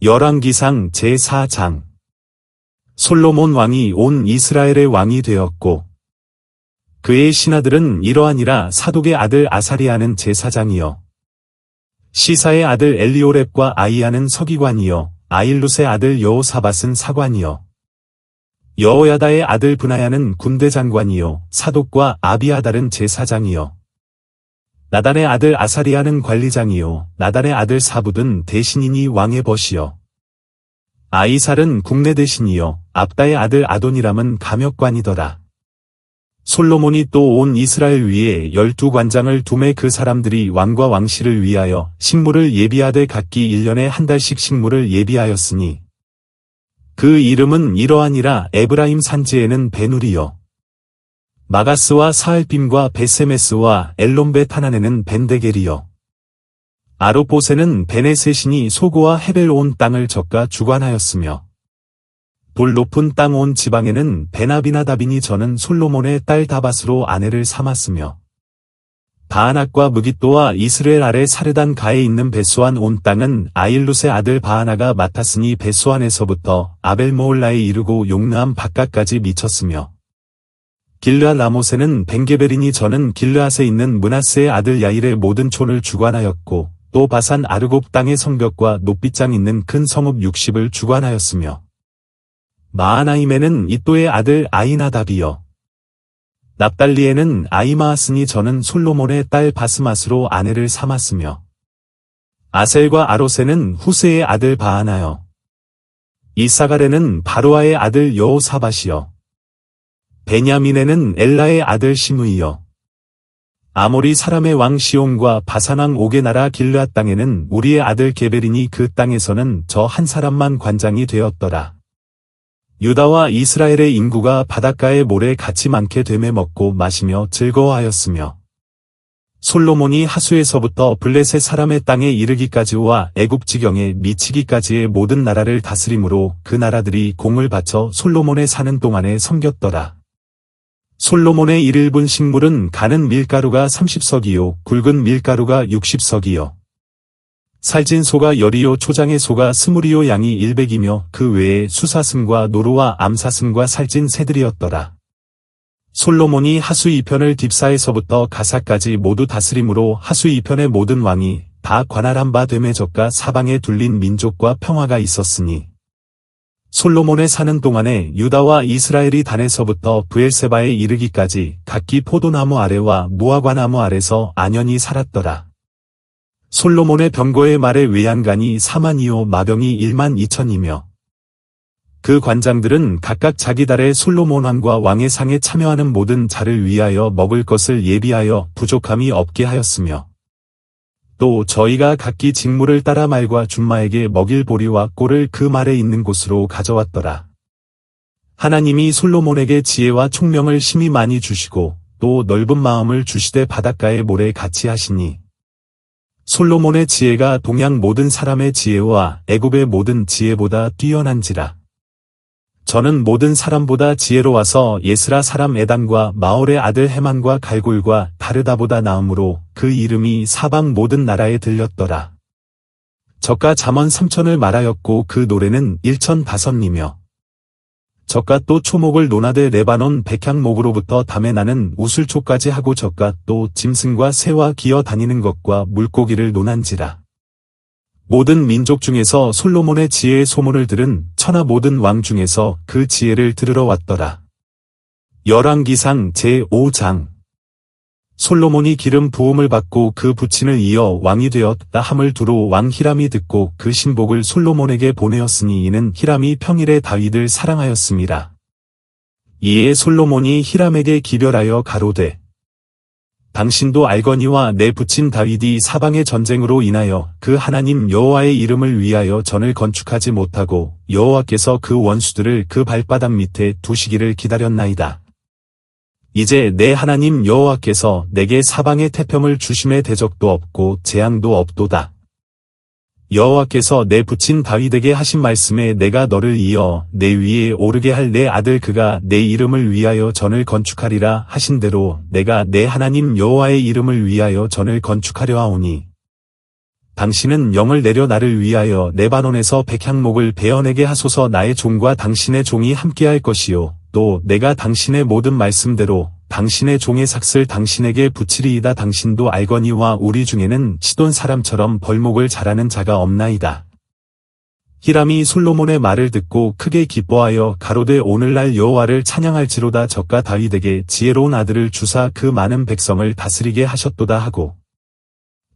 열왕기상 제4장. 솔로몬 왕이 온 이스라엘의 왕이 되었고 그의 신하들은 이러하니라 사독의 아들 아사리아는 제사장이요 시사의 아들 엘리오렙과 아이야는 서기관이요 아일룻의 아들 여호사밧은 사관이요 여호야다의 아들 분하야는 군대 장관이요 사독과 아비아달은 제사장이요 나단의 아들 아사리아는 관리장이요. 나단의 아들 사붓은 대신이니 왕의 벗이요. 아이살은 국내 대신이요. 압다의 아들 아도니람은 감역관이더라. 솔로몬이 또 온 이스라엘 위에 열두 관장을 두매 그 사람들이 왕과 왕실을 위하여 식물을 예비하되 각기 1년에 한 달씩 식물을 예비하였으니 그 이름은 이러하니라. 에브라임 산지에는 베누리요 마가스와 사알빔과 베세메스와 엘론베 타난에는 벤데겔이요. 아로포세는 베네세신이 소고와 헤벨 온 땅을 적가 주관하였으며 돌 높은 땅 온 지방에는 베나비나다빈이 저는 솔로몬의 딸 다바스로 아내를 삼았으며 바하낙과 무기또와 이스라엘 아래 사르단 가에 있는 베수안 온 땅은 아일룻의 아들 바하나가 맡았으니 베수안에서부터 아벨모올라에 이르고 용나암 바깥까지 미쳤으며 길르아 라모세는 벤게베린이 저는 길르앗에 있는 문하스의 아들 야일의 모든 촌을 주관하였고 또 바산 아르곱 땅의 성벽과 높이장 있는 큰 성읍 60을 주관하였으며 마하나임에는 이또의 아들 아이나답이요. 납달리에는 아이마하스니 저는 솔로몬의 딸 바스마스로 아내를 삼았으며 아셀과 아로세는 후세의 아들 바하나요. 이사갈에는 바로아의 아들 여호사밧이요 베냐민에는 엘라의 아들 시므이요. 아모리 사람의 왕 시온과 바산왕 오게 나라 길르앗 땅에는 우리의 아들 게베린이 그 땅에서는 저 한 사람만 관장이 되었더라. 유다와 이스라엘의 인구가 바닷가의 모래 같이 많게 되매 먹고 마시며 즐거워하였으며 솔로몬이 하수에서부터 블레셋 사람의 땅에 이르기까지와 애굽 지경에 미치기까지의 모든 나라를 다스림으로 그 나라들이 공을 바쳐 솔로몬의 사는 동안에 섬겼더라. 솔로몬의 일일분 식물은 가는 밀가루가 30석이요 굵은 밀가루가 60석이요 살진 소가 열이요 초장의 소가 스물이요 양이 100이며 그 외에 수사슴과 노루와 암사슴과 살진 새들이었더라. 솔로몬이 하수 이편을 딥사에서부터 가사까지 모두 다스림으로 하수 이편의 모든 왕이 다 관할한 바 됨에 적가 사방에 둘린 민족과 평화가 있었으니 솔로몬의 사는 동안에 유다와 이스라엘이 단에서부터 부엘세바에 이르기까지 각기 포도나무 아래와 무화과나무 아래서 안연히 살았더라. 솔로몬의 병거의 말의 외양간이 4만이요 마병이 1만 2천이며 그 관장들은 각각 자기 달에 솔로몬 왕과 왕의 상에 참여하는 모든 자를 위하여 먹을 것을 예비하여 부족함이 없게 하였으며 또 저희가 각기 직무를 따라 말과 준마에게 먹일 보리와 꼴을 그 말에 있는 곳으로 가져왔더라. 하나님이 솔로몬에게 지혜와 총명을 심히 많이 주시고 또 넓은 마음을 주시되 바닷가의 모래 같이 하시니 솔로몬의 지혜가 동양 모든 사람의 지혜와 애굽의 모든 지혜보다 뛰어난지라. 저는 모든 사람보다 지혜로워서 예스라 사람 에단과 마올의 아들 헤만과 갈골과 다르다보다 나음으로 그 이름이 사방 모든 나라에 들렸더라. 저가 잠언 삼천을 말하였고 그 노래는 일천 다섯이며 저가 또 초목을 논하되 레바논 백향목으로부터 담에 나는 우슬초까지 하고 저가 또 짐승과 새와 기어 다니는 것과 물고기를 논한지라. 모든 민족 중에서 솔로몬의 지혜의 소문을 들은 천하 모든 왕 중에서 그 지혜를 들으러 왔더라. 열왕기상 제5장 솔로몬이 기름 부음을 받고 그 부친을 이어 왕이 되었다 함을 두로 왕 히람이 듣고 그 신복을 솔로몬에게 보내었으니 이는 히람이 평일에 다윗을 사랑하였습니다. 이에 솔로몬이 히람에게 기별하여 가로되 당신도 알거니와 내 부친 다윗이 사방의 전쟁으로 인하여 그 하나님 여호와의 이름을 위하여 전을 건축하지 못하고 여호와께서 그 원수들을 그 발바닥 밑에 두시기를 기다렸나이다. 이제 내 하나님 여호와께서 내게 사방의 태평을 주심의 대적도 없고 재앙도 없도다. 여호와께서 내 부친 다윗에게 하신 말씀에 내가 너를 이어 내 위에 오르게 할 내 아들 그가 내 이름을 위하여 전을 건축하리라 하신 대로 내가 내 하나님 여호와의 이름을 위하여 전을 건축하려 하오니 당신은 영을 내려 나를 위하여 레바논에서 백향목을 베어내게 하소서 나의 종과 당신의 종이 함께할 것이요. 또 내가 당신의 모든 말씀대로 당신의 종의 삭슬 당신에게 붙이리이다 당신도 알거니와 우리 중에는 시돈 사람처럼 벌목을 잘하는 자가 없나이다. 히람이 솔로몬의 말을 듣고 크게 기뻐하여 가로되 오늘날 여호와를 찬양할지로다 저가 다윗에게 지혜로운 아들을 주사 그 많은 백성을 다스리게 하셨도다 하고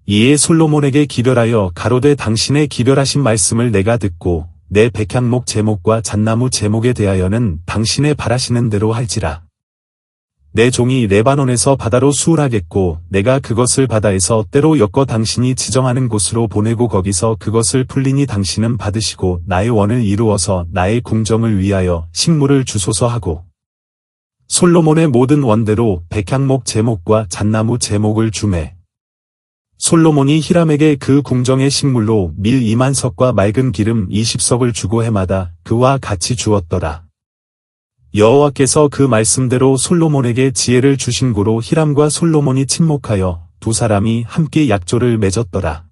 이에 솔로몬에게 기별하여 가로되 당신의 기별하신 말씀을 내가 듣고 내 백향목 제목과 잣나무 제목에 대하여는 당신의 바라시는 대로 할지라. 내 종이 레바논에서 바다로 수울하겠고 내가 그것을 바다에서 때로 엮어 당신이 지정하는 곳으로 보내고 거기서 그것을 풀리니 당신은 받으시고 나의 원을 이루어서 나의 궁정을 위하여 식물을 주소서 하고 솔로몬의 모든 원대로 백향목 제목과 잣나무 제목을 주매 솔로몬이 히람에게 그 궁정의 식물로 밀 2만 석과 맑은 기름 20석을 주고 해마다 그와 같이 주었더라. 여호와께서 그 말씀대로 솔로몬에게 지혜를 주신 고로 히람과 솔로몬이 친목하여 두 사람이 함께 약조를 맺었더라.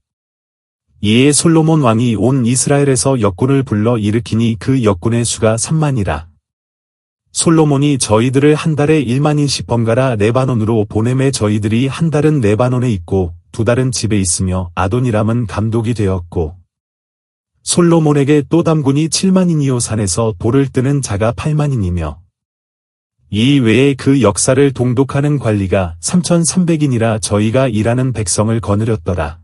이에 솔로몬 왕이 온 이스라엘에서 역군을 불러 일으키니 그 역군의 수가 3만이라. 솔로몬이 저희들을 한 달에 1만인씩 번갈아 레바논으로 보내매 저희들이 한 달은 레바논에 있고 두 달은 집에 있으며 아도니람은 감독이 되었고 솔로몬에게 또 담군이 7만이니요 산에서 돌을 뜨는 자가 8만이니며 이 외에 그 역사를 동독하는 관리가 3,300인이라 저희가 일하는 백성을 거느렸더라.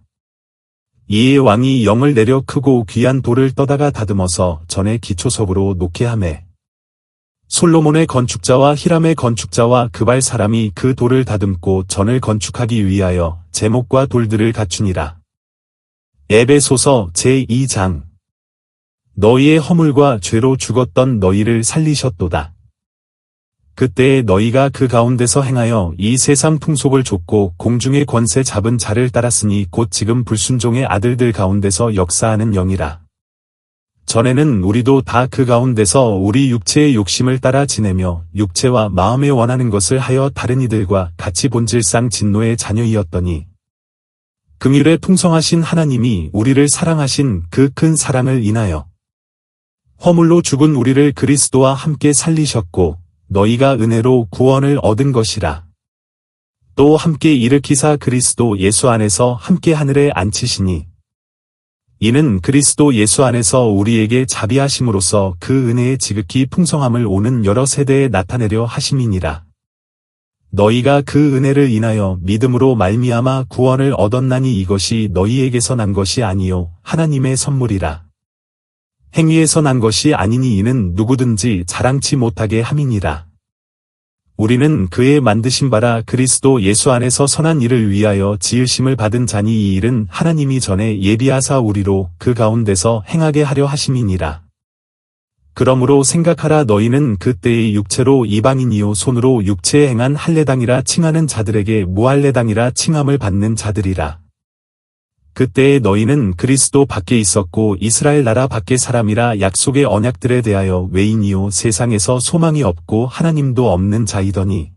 이에 왕이 영을 내려 크고 귀한 돌을 떠다가 다듬어서 전에 기초석으로 놓게 하매 솔로몬의 건축자와 히람의 건축자와 그발 사람이 그 돌을 다듬고 전을 건축하기 위하여 제목과 돌들을 갖추니라. 에베소서 제2장 너희의 허물과 죄로 죽었던 너희를 살리셨도다. 그때에 너희가 그 가운데서 행하여 이 세상 풍속을 좁고 공중의 권세 잡은 자를 따랐으니 곧 지금 불순종의 아들들 가운데서 역사하는 영이라. 전에는 우리도 다 그 가운데서 우리 육체의 욕심을 따라 지내며 육체와 마음에 원하는 것을 하여 다른 이들과 같이 본질상 진노의 자녀이었더니 긍휼에 풍성하신 하나님이 우리를 사랑하신 그 큰 사랑을 인하여 허물로 죽은 우리를 그리스도와 함께 살리셨고 너희가 은혜로 구원을 얻은 것이라. 또 함께 일으키사 그리스도 예수 안에서 함께 하늘에 앉히시니 이는 그리스도 예수 안에서 우리에게 자비하심으로써 그 은혜의 지극히 풍성함을 오는 여러 세대에 나타내려 하심이니라. 너희가 그 은혜를 인하여 믿음으로 말미암아 구원을 얻었나니 이것이 너희에게서 난 것이 아니요 하나님의 선물이라. 행위에서 난 것이 아니니 이는 누구든지 자랑치 못하게 함이니라. 우리는 그의 만드신 바라 그리스도 예수 안에서 선한 일을 위하여 지으심을 받은 자니 이 일은 하나님이 전에 예비하사 우리로 그 가운데서 행하게 하려 하심이니라. 그러므로 생각하라 너희는 그때의 육체로 이방인이요 손으로 육체에 행한 할례당이라 칭하는 자들에게 무할례당이라 칭함을 받는 자들이라. 그때에 너희는 그리스도 밖에 있었고 이스라엘 나라 밖의 사람이라 약속의 언약들에 대하여 외인이요 세상에서 소망이 없고 하나님도 없는 자이더니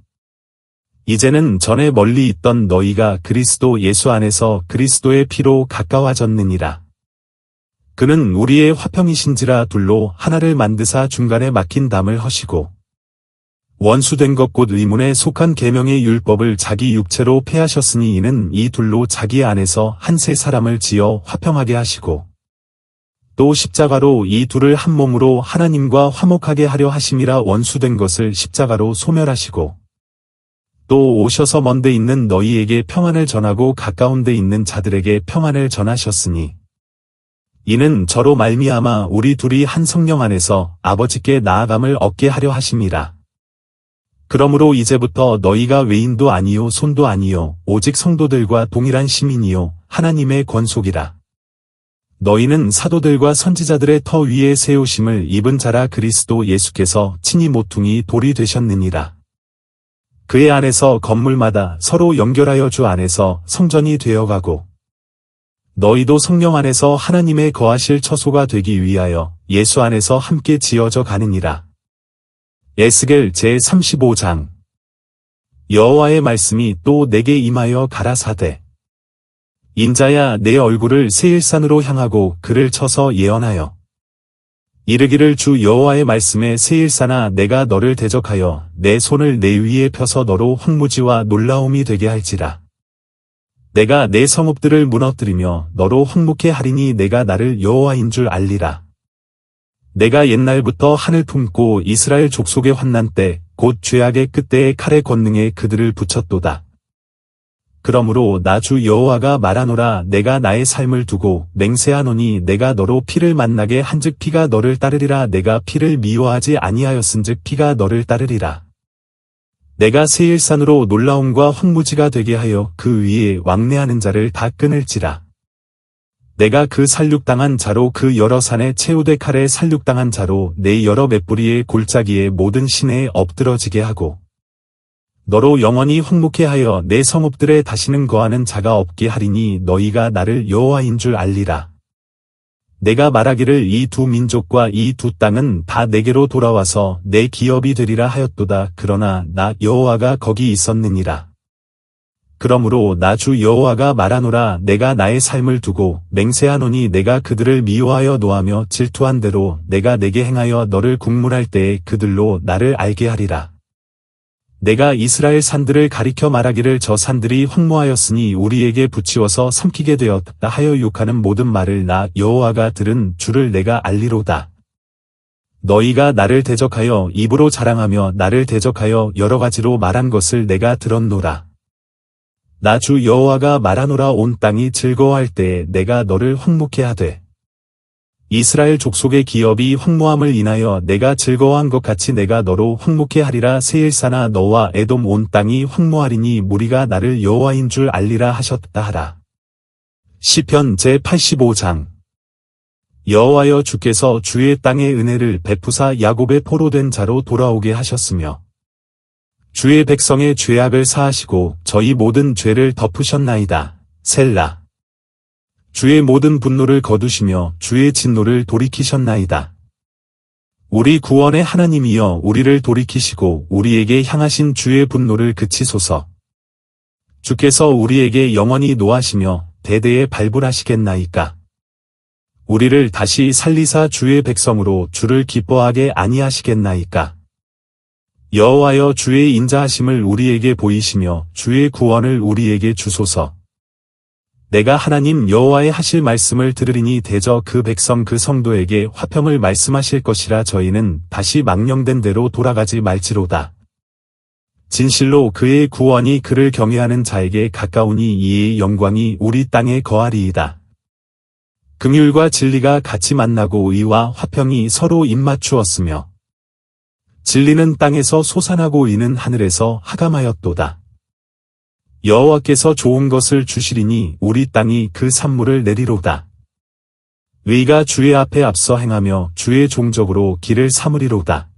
이제는 전에 멀리 있던 너희가 그리스도 예수 안에서 그리스도의 피로 가까워졌느니라. 그는 우리의 화평이신지라 둘로 하나를 만드사 중간에 막힌 담을 허시고 원수된 것 곧 의문에 속한 계명의 율법을 자기 육체로 폐하셨으니 이는 이 둘로 자기 안에서 한 세 사람을 지어 화평하게 하시고 또 십자가로 이 둘을 한 몸으로 하나님과 화목하게 하려 하심이라 원수된 것을 십자가로 소멸하시고 또 오셔서 먼데 있는 너희에게 평안을 전하고 가까운 데 있는 자들에게 평안을 전하셨으니 이는 저로 말미암아 우리 둘이 한 성령 안에서 아버지께 나아감을 얻게 하려 하심이라. 그러므로 이제부터 너희가 외인도 아니요 손도 아니요 오직 성도들과 동일한 시민이요 하나님의 권속이라. 너희는 사도들과 선지자들의 터 위에 세우심을 입은 자라 그리스도 예수께서 친히 모퉁이 돌이 되셨느니라. 그의 안에서 건물마다 서로 연결하여 주 안에서 성전이 되어가고 너희도 성령 안에서 하나님의 거하실 처소가 되기 위하여 예수 안에서 함께 지어져 가느니라. 에스겔 제35장. 여호와의 말씀이 또 내게 임하여 가라사대. 인자야 내 얼굴을 세일산으로 향하고 그를 쳐서 예언하여. 이르기를 주 여호와의 말씀에 세일산아 내가 너를 대적하여 내 손을 내 위에 펴서 너로 황무지와 놀라움이 되게 할지라 내가 내 성읍들을 무너뜨리며 너로 황묵해 하리니 내가 나를 여호와인 줄 알리라 내가 옛날부터 하늘 품고 이스라엘 족속의 환난 때 곧 죄악의 끝때의 칼의 권능에 그들을 붙였도다. 그러므로 나 주 여호와가 말하노라 내가 나의 삶을 두고 맹세하노니 내가 너로 피를 만나게 한즉 피가 너를 따르리라 내가 피를 미워하지 아니하였은즉 피가 너를 따르리라. 내가 세일산으로 놀라움과 황무지가 되게 하여 그 위에 왕래하는 자를 다 끊을지라. 내가 그 살육당한 자로 그 여러 산의 채우대 칼에 살육당한 자로 내 여러 맷뿌리의 골짜기에 모든 시내에 엎드러지게 하고 너로 영원히 황묵해 하여 내 성읍들에 다시는 거하는 자가 없게 하리니 너희가 나를 여호와인 줄 알리라. 내가 말하기를 이 두 민족과 이 두 땅은 다 내게로 돌아와서 내 기업이 되리라 하였도다. 그러나 나 여호와가 거기 있었느니라. 그러므로 나 주 여호와가 말하노라 내가 나의 삶을 두고 맹세하노니 내가 그들을 미워하여 노하며 질투한 대로 내가 내게 행하여 너를 국물할 때에 그들로 나를 알게 하리라. 내가 이스라엘 산들을 가리켜 말하기를 저 산들이 황무하였으니 우리에게 붙이워서 삼키게 되었다 하여 욕하는 모든 말을 나 여호와가 들은 주를 내가 알리로다. 너희가 나를 대적하여 입으로 자랑하며 나를 대적하여 여러 가지로 말한 것을 내가 들었노라. 나 주 여호와가 말하노라 온 땅이 즐거워할 때에 내가 너를 황묵해 하되 이스라엘 족속의 기업이 황무함을 인하여 내가 즐거워한 것 같이 내가 너로 황묵해 하리라 세일사나 너와 에돔 온 땅이 황무하리니 무리가 나를 여호와인 줄 알리라 하셨다 하라. 시편 제85장 여호와여 주께서 주의 땅의 은혜를 베푸사 야곱의 포로된 자로 돌아오게 하셨으며 주의 백성의 죄악을 사하시고 저희 모든 죄를 덮으셨나이다. 셀라. 주의 모든 분노를 거두시며 주의 진노를 돌이키셨나이다. 우리 구원의 하나님이여 우리를 돌이키시고 우리에게 향하신 주의 분노를 그치소서. 주께서 우리에게 영원히 노하시며 대대에 발불하시겠나이까. 우리를 다시 살리사 주의 백성으로 주를 기뻐하게 아니하시겠나이까. 여호와여 주의 인자하심을 우리에게 보이시며 주의 구원을 우리에게 주소서. 내가 하나님 여호와의 하실 말씀을 들으리니 대저 그 백성 그 성도에게 화평을 말씀하실 것이라 저희는 다시 망령된 대로 돌아가지 말지로다. 진실로 그의 구원이 그를 경외하는 자에게 가까우니 이의 영광이 우리 땅에 거하리이다. 긍휼과 진리가 같이 만나고 의와 화평이 서로 입맞추었으며 진리는 땅에서 솟아나고 이는 하늘에서 하감하였도다. 여호와께서 좋은 것을 주시리니 우리 땅이 그 산물을 내리로다. 의가 주의 앞에 앞서 행하며 주의 종적으로 길을 삼으리로다.